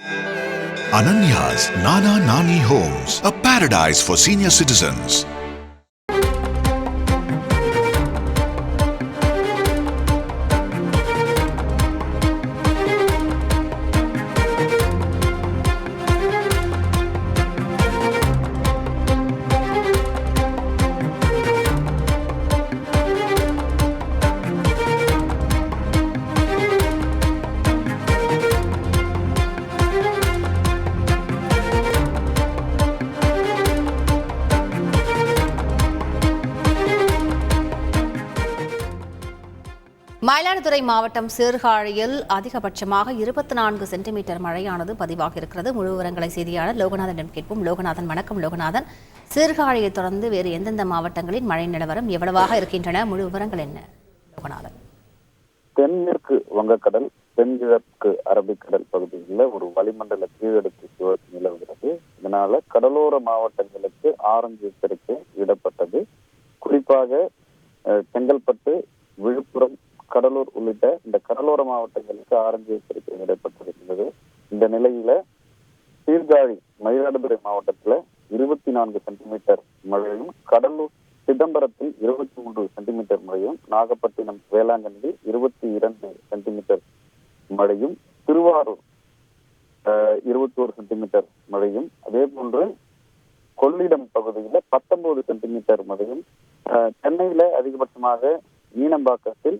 Ananya's Nana Nani Homes, a paradise for senior citizens. Mayiladuthurai மாவட்டம் சீர்காழியில் அதிகபட்சமாக இருபத்தி நான்கு சென்டிமீட்டர் மழையானது பதிவாக இருக்கிறது முழு விவரங்களை செய்தியாளர் லோகநாதனிடம் கேட்போம். லோகநாதன் வணக்கம் லோகநாதன். சீர்காழியை தொடர்ந்து வேறு எந்தெந்த மாவட்டங்களில் மழை நிலவரம் எவ்வளவாக இருக்கின்றன? முழு விவரங்கள் என்ன? லோகநாதன். தென்மேற்கு வங்கக்கடல் தென்கிழக்கு அரபிக்கடல் பகுதிகளில் ஒரு வளிமண்டல கீழடுக்கு சுழற்சி நிலவுகிறது. இதனால கடலோர மாவட்டங்களுக்கு ஆரஞ்சு எச்சரிக்கை விடப்பட்டது குறிப்பாக செங்கல்பட்டு கடலூர் உள்ளிட்ட இந்த கடலோர மாவட்டங்களுக்கு ஆரஞ்சு எச்சரிக்கை விடப்பட்டிருக்கிறது. இந்த நிலையில சீர்காழி மயிலாடுதுறை மாவட்டத்துல இருபத்தி நான்கு சென்டிமீட்டர் மழையும் கடலூர் சிதம்பரத்தில் இருபத்தி மூன்று சென்டிமீட்டர் மழையும் நாகப்பட்டினம் வேளாங்கண்ணியில் இருபத்தி இரண்டு சென்டிமீட்டர் மழையும் திருவாரூர் இருபத்தி ஒரு சென்டிமீட்டர் மழையும் அதே போன்று கொள்ளிடம் பகுதியில பத்தொன்பது சென்டிமீட்டர் மழையும் அஹ், சென்னையில அதிகபட்சமாக மீனம்பாக்கத்தில்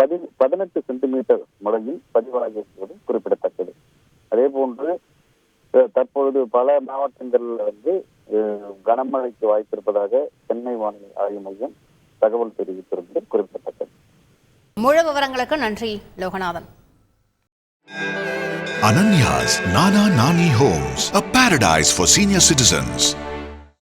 பதி பதினெட்டு சென்டிமீட்டர் மழையும் பதிவாகியிருப்பது குறிப்பிடத்தக்கது. அதே போன்று தற்பொழுது பல மாவட்டங்கள்ல வந்து கனமழைக்கு வாய்ப்பிருப்பதாக சென்னை வானிலை ஆய்வு மையம் தகவல் தெரிவித்திருப்பது குறிப்பிடத்தக்கது. முழு விவரங்களுக்கு நன்றி Loganathan. Ananya's Nana Nani Homes, a paradise for senior citizens.